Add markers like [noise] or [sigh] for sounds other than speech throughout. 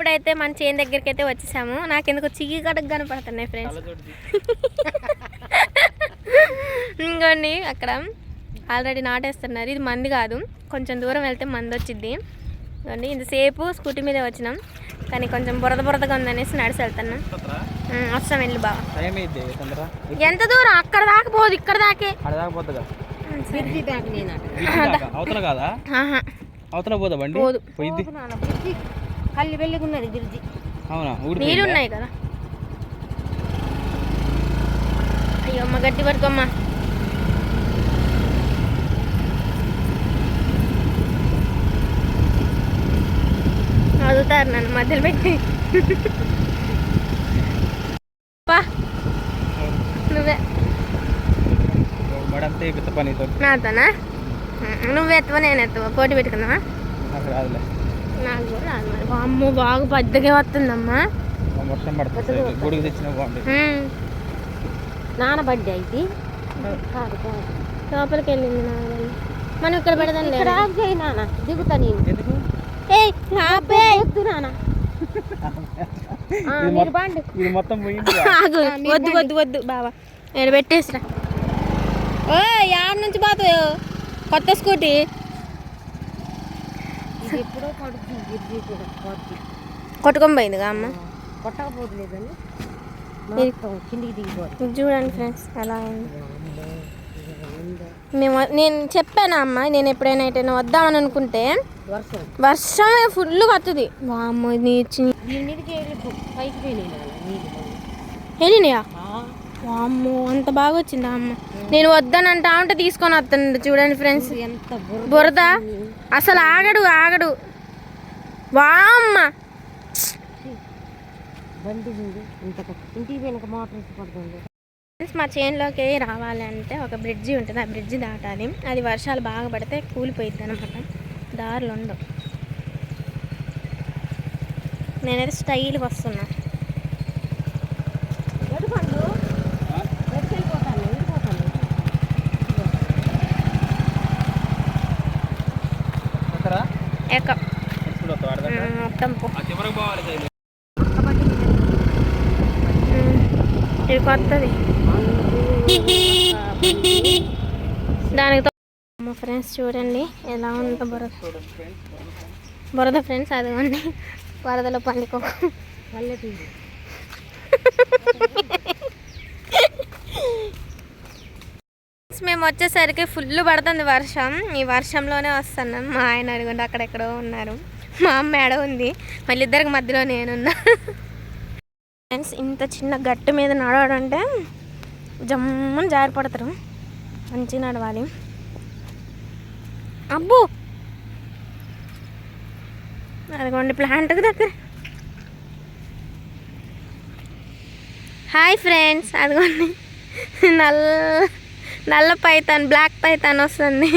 ఇప్పుడైతే మన చేను దగ్గరికి అయితే వచ్చేసాము. నాకు ఎందుకు చిగి కడకు కనపడుతున్నాయి ఫ్రెండ్స్ ఇంకోండి అక్కడ ఆల్రెడీ నాటేస్తున్నారు. ఇది మంది కాదు. కొంచెం దూరం వెళ్తే మంది వచ్చింది ఇదిగోండి ఇంతసేపు స్కూటీ మీదే వచ్చినాం. కానీ కొంచెం బురద బురదగా ఉందనేసి నడిచి వెళ్తున్నాం. వస్తాం వెళ్ళి బాగా ఎంత దూరం? అక్కడ దాకా పోదు ఇక్కడ దాకే. అవతల కాదా? ఆహా. అవతల పోదా బండి? పోదు. కళ్ళు వెళ్ళకున్నది అవునా? నీళ్ళు? ఉన్నాయి కదా. అయ్యో అమ్మ గట్టి పట్టుకోమ్మా అదుగుతారు నన్ను మధ్యలో పెట్టి. నువ్వే. నాతోనా? నువ్వు ఎత్తవా నేను ఎత్తవా పోటీ పెట్టుకుందామా? నాకు కూడా రాదు మరి. అమ్మో బాగా పెద్దగా వస్తుందమ్మా. వర్షం పడుతుంది. గుడికి తెచ్చిన. నాన్న బడ్డీ అయితే. కాదు కాదు. లోపలికి వెళ్ళింది నాన్న. మనం ఇక్కడ పెడదాం ఇక్కడ ఆఫ్ చేయి నాన్న. దిగుతా నేను. ఏయ్ ఆపే వద్దు నాన్న. ఆ, ఇది మీరు మొత్తం- బండి. ఇది మొత్తం పోయింది ఆగు వద్దు వద్దు వద్దు బాబా నేను పెట్టేసిరా. ఓ యాడ నుంచి పోతావు? కొత్త స్కూటీ. ఎప్పుడో పడుతుంది బ్రిడ్జి కూడా పడుతుంది కొట్టుకొని పోయిందిగా అమ్మ కొట్టకపోతులేదని కిందికి చూడండి ఫ్రెండ్స్ ఎలా అయింది మేము నేను చెప్పాను అమ్మ నేను ఎప్పుడైనా ఎటైనా వద్దామని అనుకుంటే వర్షం. ఫుల్ కత్తుది. వామ్మ నీచి వెళ్ళినాయా? వామ్మో అంత బాగా వచ్చిందా అమ్మ? నేను వద్దని అంటా ఉంటే తీసుకొని వస్తాను చూడండి ఫ్రెండ్స్. బురద అసలు ఆగడు ఆగడు. వామ్మ. మా చేనులోకి రావాలి అంటే ఒక బ్రిడ్జి ఉంటుంది. ఆ బ్రిడ్జి దాటాలి. అది వర్షాలు బాగా పడితే కూలిపోయిద్ది అనమాట దారులు ఉండవు. నేనైతే స్టైల్గా వస్తున్నా. ఎక్క మొత్తం ఇది కొత్తది. దానికి తో- మా ఫ్రెండ్స్ చూడండి ఎలా ఉందో బురద. బురద ఫ్రెండ్స్ అదిగోండి. వరదలో పండుకో. [laughs] మేము వచ్చేసరికి ఫుల్ పడుతుంది వర్షం. ఈ వర్షంలోనే వస్తున్నాం మా ఆయన అడుగుండి అక్కడెక్కడో ఉన్నారు. మా అమ్మ ఎడ ఉంది. మళ్ళీ ఇద్దరికి మధ్యలో నేనున్నా. ఫ్రెండ్స్ ఇంత చిన్న గట్టు మీద నడవడంటే జమ్మని జారిపడతారు మంచిగా నడవాలి. అబ్బో! అదిగోండి ప్లాంట్కి దగ్గర. హాయ్ ఫ్రెండ్స్ అదిగోండి. నల్ల నల్ల పైతాన్ బ్లాక్ పైతాన్ వస్తుంది.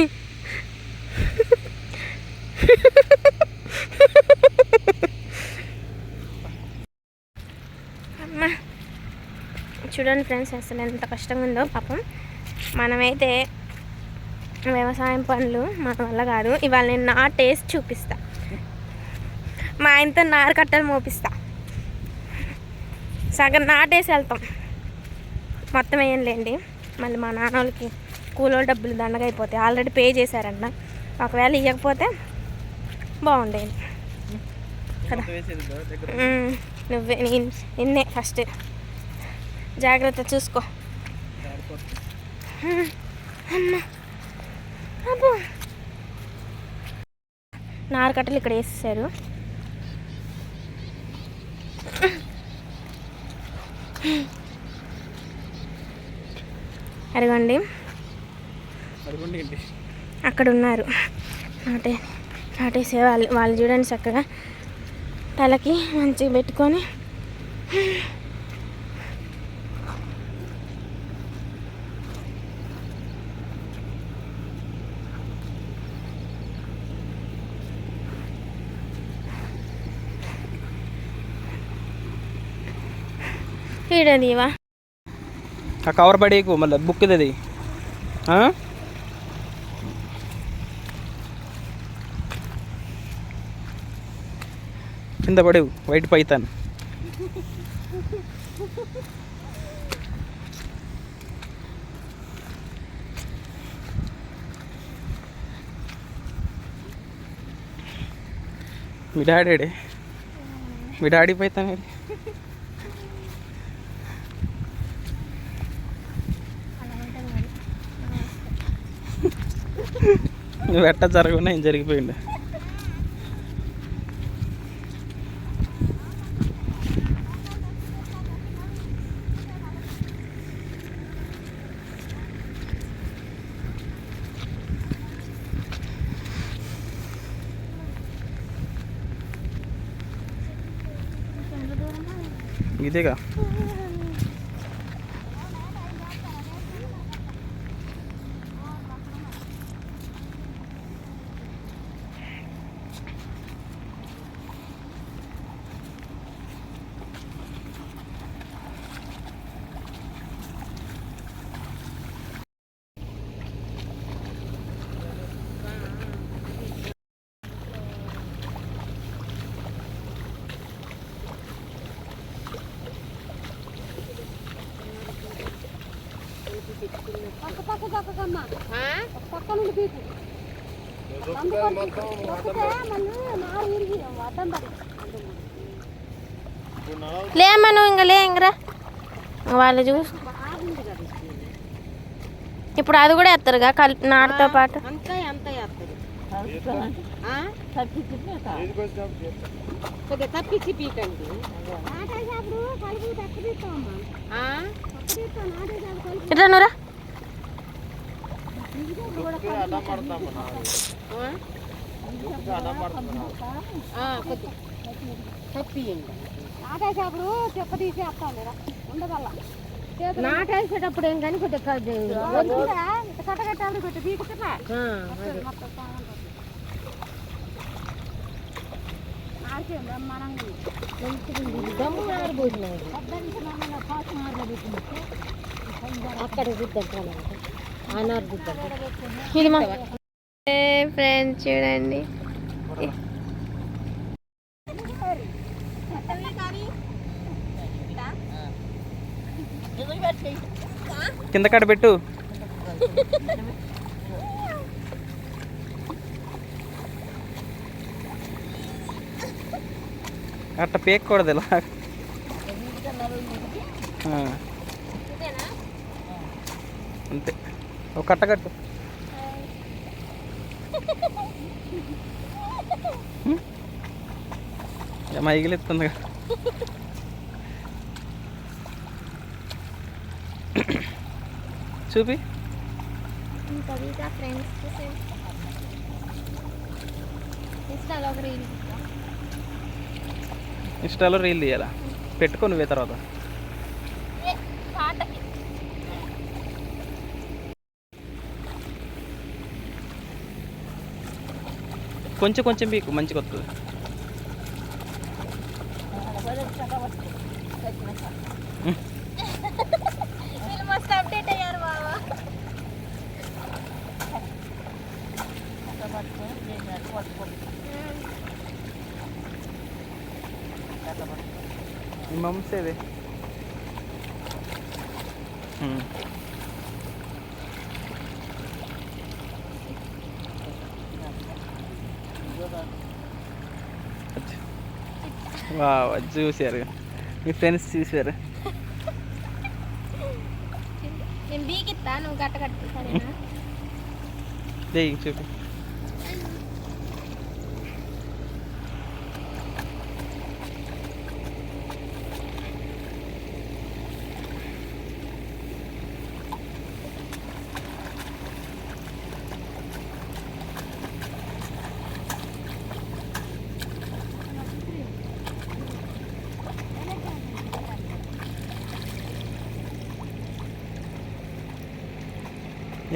అమ్మా చూడండి ఫ్రెండ్స్ అసలు ఎంత కష్టంగా ఉందో పాపం. మనమైతే వ్యవసాయం పనులు మన వల్ల కాదు. ఇవాళ నేను నా టేస్ట్ చూపిస్తా. మా ఆయనతో నారు కట్టలు మోపిస్తా. సగం నాటేసి వెళ్తాం. మొత్తం వేయండి మళ్ళీ మా నాన్న వాళ్ళకి కూలోళ్ళ డబ్బులు దండగా అయిపోతాయి. ఆల్రెడీ పే చేశారంట ఒకవేళ ఇవ్వకపోతే బాగుండేది. కదా? నువ్వే నేను నిన్నే ఫస్ట్. జాగ్రత్త చూసుకో. అబ్బో. నారు కట్టలు ఇక్కడ వేసేసారు. అడగండి అదిగోండి ఏంటి? అక్కడ ఉన్నారు నాటే నాటేసే వాళ్ళు వాళ్ళు చూడండి చక్కగా. తలకి మంచిగా పెట్టుకొని. ఈడదివా ఆ కవర్ పడేకు మళ్ళీ బుక్ ఇది అది. కింద పడేవు వైట్ పైతాను. మీ డాడీ మీ డాడీ పైతాను నువ్వు ఎట్ట జరగకుండా ఏం జరిగిపోయిండు. ఇదేగా? పక్క నుండి పీకు లేమ్మా నువ్వు ఇంకా లే ఇంకరా వాళ్ళు చూసి. ఇప్పుడు అది కూడా ఎత్తారుగా కలిపి నాటుతో పాటు. తప్పించి పీకండి. ఆ? ఇట్లా నువ్వురా ఆ, కొద్ది తప్పియండి నాటేసేటప్పుడు చెప్ప ఉండదల్లా ఉండగల నాటేసేటప్పుడు ఏం కానీ కొద్దిగా కట్టగట్టాలి కొద్దిగా పీకుతున్నా అక్కడ చూద్దాం ఇది మా ఫ్రెండ్స్ చూడండి. కింద కాడ పెట్టు. అట్ట పేక్కూడదు ఇలా. అంతే. ఒక కట్ట కట్టు. మైగిలిస్తుంది చూపి. ఇన్స్టాలో రీల్ తీయాలా? పెట్టుకో నువ్వే తర్వాత. కొంచెం కొంచెం మీకు మంచిగా వస్తుంది వా చూసారు మీ ఫ్రెండ్స్ చూసారు నేను బీకిత్తా నువ్వు గట్ట కట్టు సరేనా? [laughs] చూపి.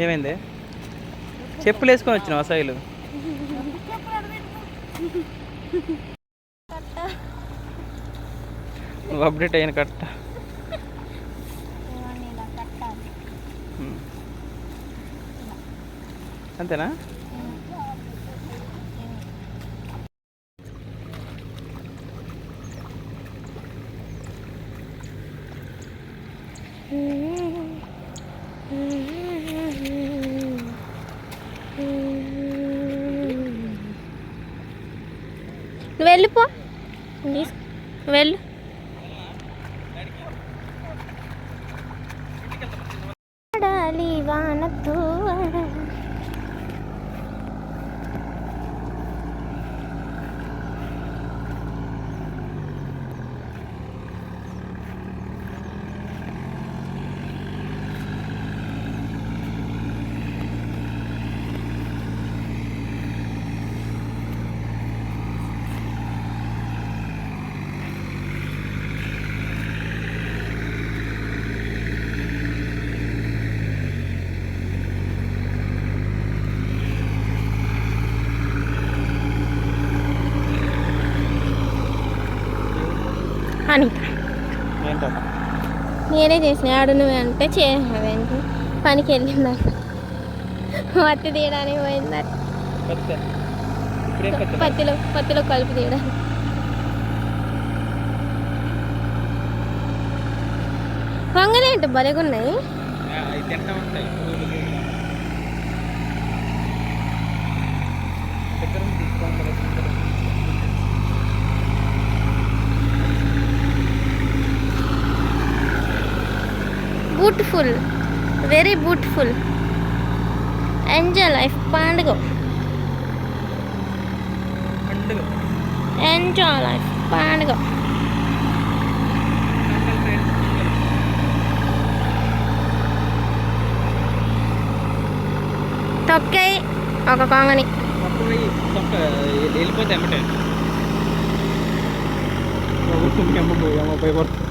ఏమైంది? చెప్పులు వేసుకొని వచ్చినావు అసలు నువ్వు అప్డేట్ అయిన కట్ట. అంతేనా? வானத்தூ నేనే చేసిన. ఆడు నువ్వు అంటే చేయావేంటి పనికి వెళ్ళిందంట. పత్తి తీయడానికి పెద్ద పత్తిలో పత్తిలో కలుపు తీయడానికి. వంగలేంటి భలేగా ఉన్నాయి అవి తింటా ఉంటాయి దగ్గర నుంచి తీసుకోవాలి కదా. Beautiful very beautiful. Enjoy life పండుగ. ఎంజాయ్ లైఫ్ పండుగ. తొక్కాయి ఒక కొంగని. వెళ్ళిపోతే [laughs] ఎమ్మటే అమ్మ పోయి అమ్మ పోయి పడుతుంది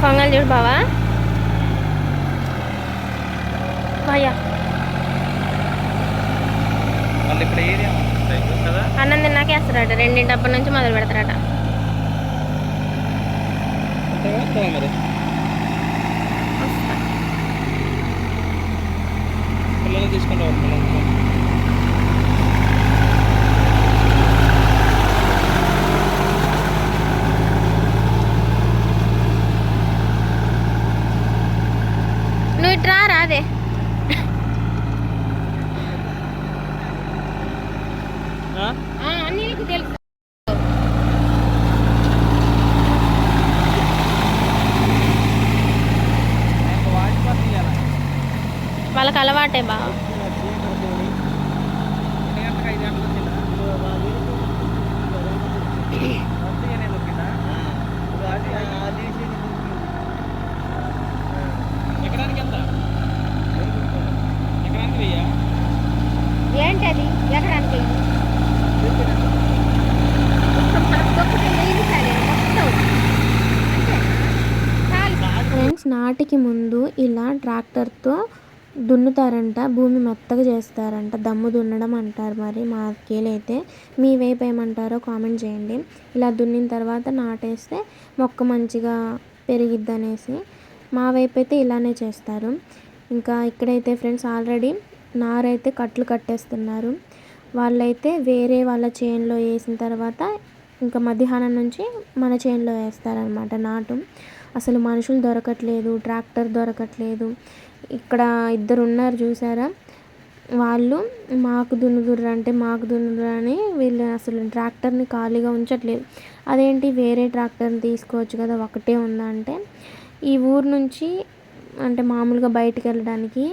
కొంగలు చూడు బావా భయ్యా మళ్ళీ ఇప్పుడు ఏరియా కదా అన్నం తిన్నాకే వేస్తారట రెండింటప్పటి నుంచి మొదలు పెడతారట. తీసుకుంటా నువ్వు ఇట్రా రాదే ఆ? అన్నీ నీకు తెలుసు ఇంకా వాడిపోతుంది ఇవాళ. వాళ్ళకి అలవాటే బా ఎన్ని గంటలకు? ఐదు గంటలకు వచ్చిందా? పొద్దుగానే దొరికిందా? ఎకరానికి ఎంత ఏంటి అది? ఎకరానికి? [laughs] ఫ్రెండ్స్ నాటికి ముందు ఇలా ట్రాక్టర్తో దున్నుతారంట భూమి మెత్తగా చేస్తారంట దమ్ము దున్నడం అంటారు మరి మా అయితే మీ వైపు ఏమంటారో కామెంట్ చేయండి. ఇలా దున్నిన తర్వాత నాటేస్తే మొక్క మంచిగా పెరిగిద్ది అనేసి మా వైపు అయితే ఇలానే చేస్తారు. ఇంకా ఇక్కడైతే ఫ్రెండ్స్ ఆల్రెడీ నారైతే కట్లు కట్టేస్తున్నారు. వాళ్ళైతే వేరే వాళ్ళ చేనులో వేసిన తర్వాత ఇంకా మధ్యాహ్నం నుంచి మన చేనులో వేస్తారనమాట నాటు. అసలు మనుషులు దొరకట్లేదు ట్రాక్టర్ దొరకట్లేదు. ఇక్కడ ఇద్దరు ఉన్నారు చూసారా? వాళ్ళు మాకు దున్నుదుర్రు అంటే మాకు దున్నుదురు అని వీళ్ళు అసలు ట్రాక్టర్ని ఖాళీగా ఉంచట్లేదు. అదేంటి? వేరే ట్రాక్టర్ని తీసుకోవచ్చు కదా ఒకటే ఉందా అంటే ఈ ఊరు నుంచి అంటే మామూలుగా బయటికి వెళ్ళడానికి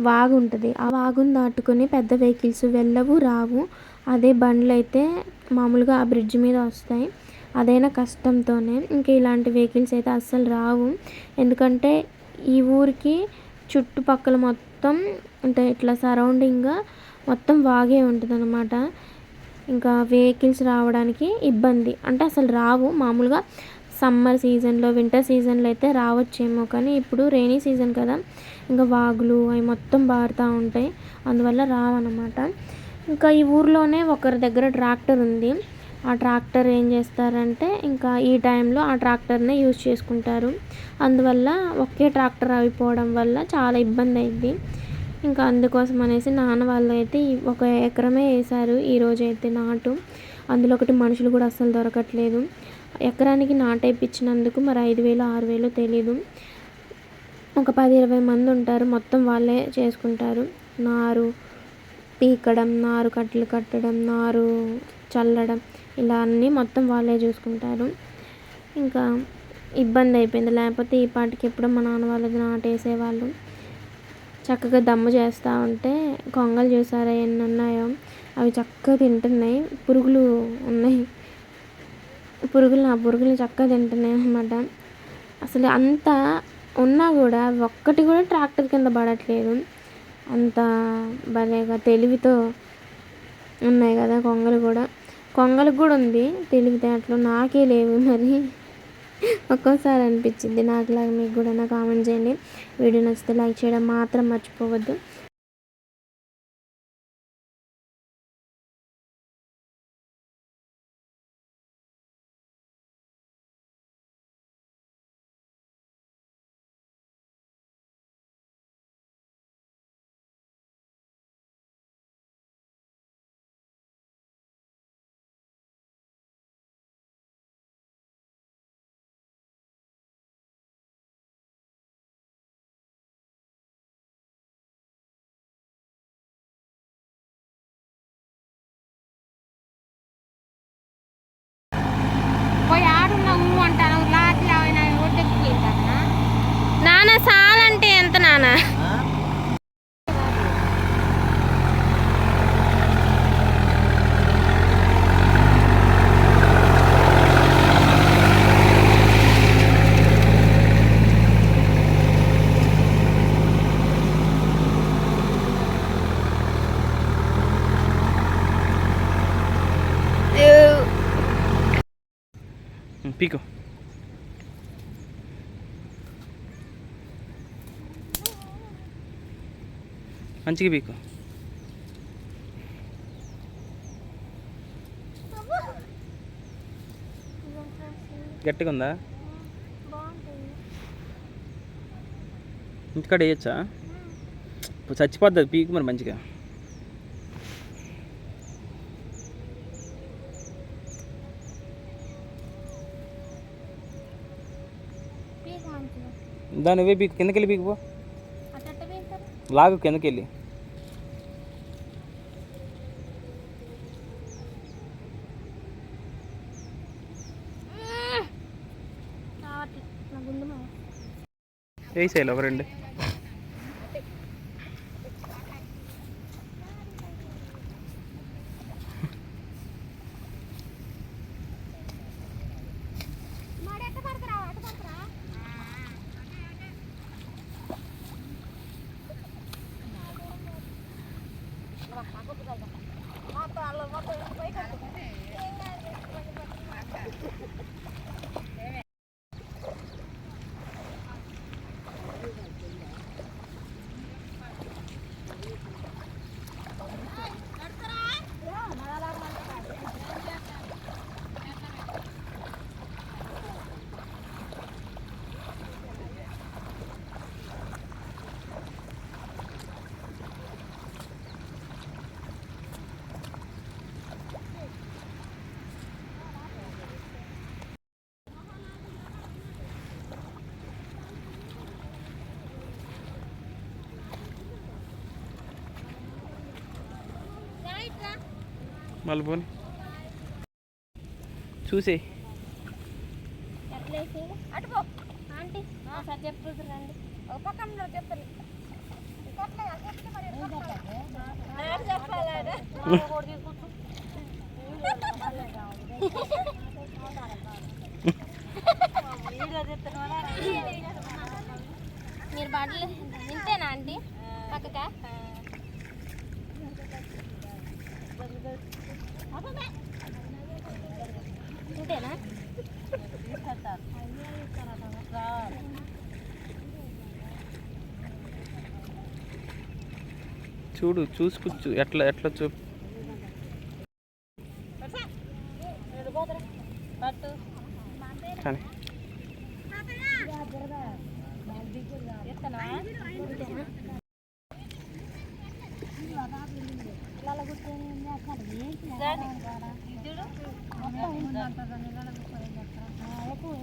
వాగు ఉంటుంది. ఆ వాగుని దాటుకొని పెద్ద వెహికల్స్ వెళ్ళవు రావు. అదే బండ్లు అయితే మామూలుగా ఆ బ్రిడ్జ్ మీద వస్తాయి. అదైనా కష్టంతోనే. ఇంకా ఇలాంటి వెహికల్స్ అయితే అస్సలు రావు. ఎందుకంటే ఈ ఊరికి చుట్టుపక్కల మొత్తం అంటే ఇట్లా సరౌండింగ్గా మొత్తం వాగే ఉంటుంది ఇంకా వెహికల్స్ రావడానికి ఇబ్బంది. అంటే అసలు రావు. మామూలుగా సమ్మర్ సీజన్లో వింటర్ సీజన్లో అయితే రావచ్చేమో కానీ ఇప్పుడు రైనీ సీజన్ కదా. ఇంకా వాగులు అవి మొత్తం బారుతూ ఉంటాయి. అందువల్ల రావన్నమాట. ఇంకా ఈ ఊర్లోనే ఒకరి దగ్గర ట్రాక్టర్ ఉంది. ఆ ట్రాక్టర్ ఏం చేస్తారంటే ఇంకా ఈ టైంలో ఆ ట్రాక్టర్నే యూజ్ చేసుకుంటారు. అందువల్ల ఒకే ట్రాక్టర్ అయిపోవడం వల్ల చాలా ఇబ్బంది అయింది. ఇంకా అందుకోసం అనేసి నాన్న వాళ్ళు అయితే ఒక ఎకరమే వేశారు ఈరోజు అయితే నాటు. అందులో ఒకటి మనుషులు కూడా అస్సలు దొరకట్లేదు. ఎకరానికి నాటేపించినందుకు మరి ఐదు వేలు ఆరు వేలు తెలీదు. ఒక పది ఇరవై మంది ఉంటారు. మొత్తం వాళ్ళే చేసుకుంటారు. నారు పీకడం నారు కట్టలు కట్టడం నారు చల్లడం ఇలా అన్నీ మొత్తం వాళ్ళే చూసుకుంటారు. ఇంకా ఇబ్బంది అయిపోయింది. లేకపోతే ఈ పాటికి ఎప్పుడో మా నాన్న వాళ్ళది నాటేసేవాళ్ళు. చక్కగా దమ్ము చేస్తూ ఉంటే కొంగలు చూసారా ఎన్ని ఉన్నాయో? అవి చక్కగా తింటున్నాయి. పురుగులు ఉన్నాయి. పురుగులు ఆ పురుగులు చక్కగా తింటున్నాయి అన్నమాట. అసలు అంత ఉన్నా కూడా ఒక్కటి కూడా ట్రాక్టర్ కింద పడట్లేదు. అంత భలేగా తెలివితో ఉన్నాయి కదా కొంగలు కూడా. కొంగలకు కూడా ఉంది. తెలివితేటలు నాకే లేవు మరి. ఒక్కోసారి అనిపించింది నాకులాగా మీకు కూడా కామెంట్ చేయండి. వీడియో నచ్చితే లైక్ చేయడం మాత్రం మర్చిపోవద్దు. మంచిగా పీకు. గట్టిగా ఉందా ఇంటికాడ వేయచ్చా? ఇప్పుడు చచ్చిపోద్ది పీకు మరి మంచిగా. దాని నువ్వే పీకు కిందకి వెళ్ళి పీకు పో. లాగు కిందకి వెళ్ళి వేసేయాలి ఒక రెండు. మళ్ళీ పోని చూసే అటు పో ఆంటీ సార్ చెప్తుంది రండి ఒక పక్కన చెప్తాను మీరు బట్టలు ఇంతేనా ఆంటీ? పక్కక? చూడు చూసుకు ఎట్లా ఎట్లా చూ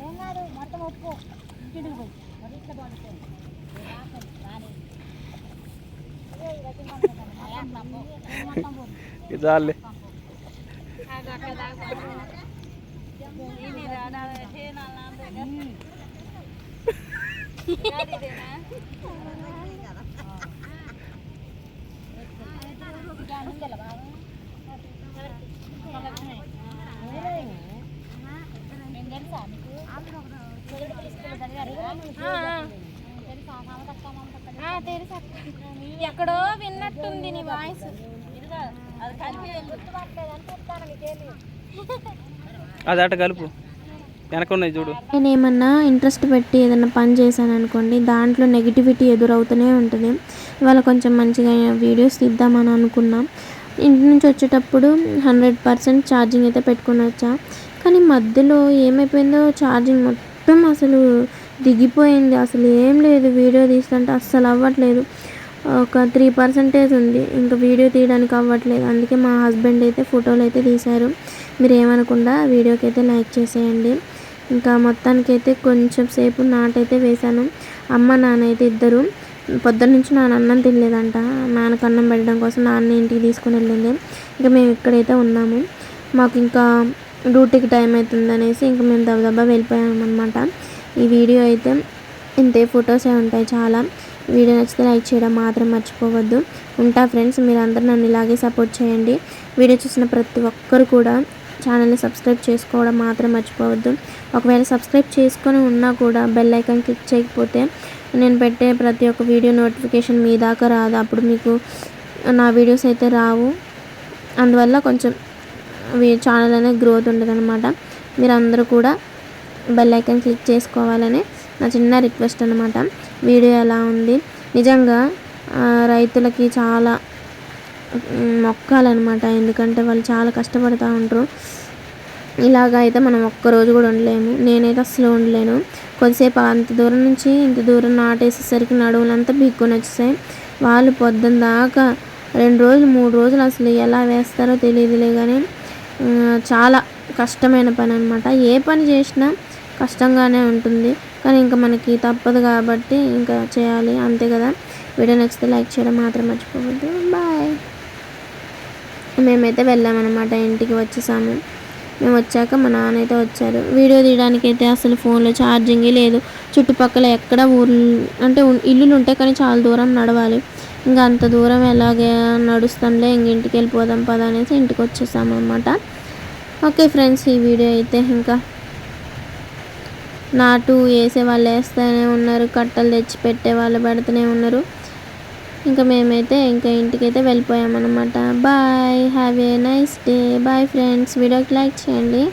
ఏం కాదు మొత్తం ఒప్పు ఇంటికి పోయి మరి ఇట్లా పడుతుంది ఇది చాలే ఎక్కడో విన్నట్టుంది నీ వాయిస్. అది అట కలుపు. వెనకున్నాయి చూడు. నేను ఏమన్నా ఇంట్రెస్ట్ పెట్టి ఏదైనా పని చేశాను అనుకోండి దాంట్లో నెగిటివిటీ ఎదురవుతూనే ఉంటుంది. ఇవాళ కొంచెం మంచిగా వీడియోస్ తీద్దామని అనుకున్నాం. ఇంటి నుంచి వచ్చేటప్పుడు హండ్రెడ్ పర్సెంట్ ఛార్జింగ్ అయితే పెట్టుకుని వచ్చా. కానీ మధ్యలో ఏమైపోయిందో ఛార్జింగ్ మొత్తం అసలు దిగిపోయింది. అసలు ఏం లేదు వీడియో తీస్తుంటే అస్సలు అవ్వట్లేదు. ఒక త్రీ పర్సెంటేజ్ ఉంది. ఇంకా వీడియో తీయడానికి అవ్వట్లేదు. అందుకే మా హస్బెండ్ అయితే ఫోటోలు అయితే తీశారు. మీరు ఏమనకుండా వీడియోకి అయితే లైక్ చేసేయండి. ఇంకా మొత్తానికైతే కొంచెం సేపు నాటైతే వేశాను. అమ్మ నాన్న అయితే ఇద్దరు. పొద్దున్న నుంచి నాన్న అన్నం తినలేదంట. నాన్నకు అన్నం పెట్టడం కోసం నాన్న ఇంటికి తీసుకుని వెళ్ళింది. ఇంకా మేము ఇక్కడైతే ఉన్నాము. మాకు ఇంకా డ్యూటీకి టైం అవుతుంది అనేసి ఇంకా మేము దబదబా వెళ్ళిపోయాము అనమాట ఈ వీడియో అయితే ఇంతే. ఫొటోసే ఉంటాయి చాలా. వీడియో నచ్చితే లైక్ చేయడం మాత్రం మర్చిపోవద్దు. ఉంటా ఫ్రెండ్స్ మీరు అందరూ నన్ను ఇలాగే సపోర్ట్ చేయండి. వీడియో చూసిన ప్రతి ఒక్కరు కూడా ఛానల్ని సబ్స్క్రైబ్ చేసుకోవడం మాత్రం మర్చిపోవద్దు. ఒకవేళ సబ్స్క్రైబ్ చేసుకొని ఉన్నా కూడా బెల్ ఐకాన్ క్లిక్ చేయకపోతే నేను పెట్టే ప్రతి ఒక్క వీడియో నోటిఫికేషన్ మీ దాకా రాదు. అప్పుడు మీకు నా వీడియోస్ అయితే రావు. అందువల్ల కొంచెం ఛానల్ అనేది గ్రోత్ ఉండదన్నమాట. మీరందరూ కూడా బెల్ ఐకాన్ క్లిక్ చేసుకోవాలని నా చిన్న రిక్వెస్ట్ అనమాట వీడియో ఎలా ఉంది? నిజంగా రైతులకి చాలా మొక్కాలన్నమాట. ఎందుకంటే వాళ్ళు చాలా కష్టపడుతూ ఉంటారు ఇలాగ అయితే మనం ఒక్క రోజు కూడా ఉండలేము. నేనైతే అస్సలు ఉండలేను. కొద్దిసేపు అంత దూరం నుంచి ఇంత దూరం నాటేసేసరికి నడువులంతా బీక్కొని వచ్చేసాయి. వాళ్ళు పొద్దున్న దాకా రెండు రోజులు మూడు రోజులు అసలు ఎలా వేస్తారో తెలియదులే కానీ చాలా కష్టమైన పని అనమాట ఏ పని చేసినా కష్టంగానే ఉంటుంది. కానీ ఇంకా మనకి తప్పదు కాబట్టి ఇంకా చేయాలి. అంతే కదా. వీడియో నచ్చితే లైక్ చేయడం మాత్రం మర్చిపోవద్దు. బాయ్. మేమైతే వెళ్ళామన్నమాట ఇంటికి వచ్చేసాము మేము వచ్చాక మా నాన్న అయితే వచ్చారు. వీడియో తీయడానికి అయితే అసలు ఫోన్లో ఛార్జింగ్ లేదు. చుట్టుపక్కల ఎక్కడ ఊర్లు అంటే ఇల్లులు ఉంటాయి కానీ చాలా దూరం నడవాలి. ఇంకా అంత దూరం ఎలాగే నడుస్తాంలే ఇంక ఇంటికి వెళ్ళిపోదాం పదా అనేసి ఇంటికి వచ్చేసాము అనమాట ఓకే ఫ్రెండ్స్ ఈ వీడియో అయితే ఇంకా నాటు వేసే వాళ్ళు వేస్తూనే ఉన్నారు కట్టలు తెచ్చి పెట్టే వాళ్ళు పెడుతూనే ఉన్నారు. ఇంకా మేమైతే ఇంకా ఇంటికైతే వెళ్ళిపోయామన్నమాట. Bye have a nice day bye friends వీడియోకి లైక్ చేయండి.